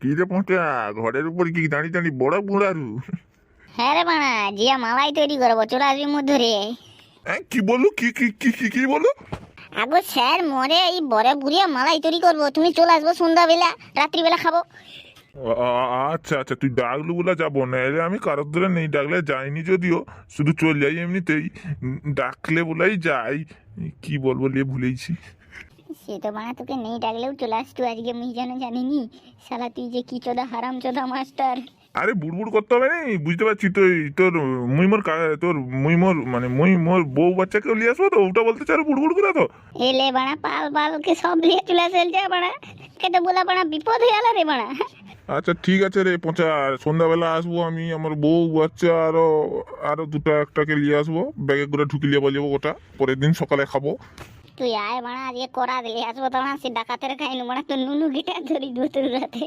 কি রে পচা ঘরের উপর কি দাঁড়িয়ে দাঁড়িয়ে বড় বুড়ারু? হ্যাঁ রে বাড়া জিয়া মালাই তৈরি করব চলে আসবি মধ্যে রে কি বলল? কি কি কি কি কি বলল? আগো স্যার মরে এই বড় বুড়িয়া মালাই তৈরি করব তুমি চলে আসব সন্ধ্যাবেলা রাত্রিবেলা খাব। আচ্ছা আচ্ছা তুই ডাকলু বলে যাব না এরে আমি কারোর ধরে নেই ডাকলে যাইনি যদিও শুধু চল যাই এমনিতেই ডাকলে বলেই যাই কি বলব লিয়ে ভুলেইছি। সে তো বাড়া তোকে নেই ডাকলেও চলে আসতো আজকে আমি যেন জানিনি। শালা তুই যে কি চোদা হারাম চোদা মাস্টার। আরে বুড়বুড় করতে হবে না? বুঝতে পারছি তুই তোর মুই মোর তোর মুই মোর মানে মুই মোর বউ বাচ্চাকেও নিয়ে আসব তো? ওটা বলতে চার বুড়বুড় করে তো? এলে বাড়া পাল পালকে সব নিয়ে চলে আসে যা বাড়া কে তো বলা বাড়া বিপদ হয়ে গেল রে বাড়া আচ্ছা ঠিক আছে রে পচা সন্ধ্যাবেলা আসব আমি আমার বউ বাচ্চা আরও আরও দুটো একটাকে নিয়ে আসব। ব্যাগে করে ঢুকি নিয়ে যাব ওটা পরের দিন সকালে খাব। তুই আয় বাড়া আজকে করা দিলি আসব তো সে ডাকাতের খাইনু বাড়া তো নুনু গিটা ধরি দু তোর রাতে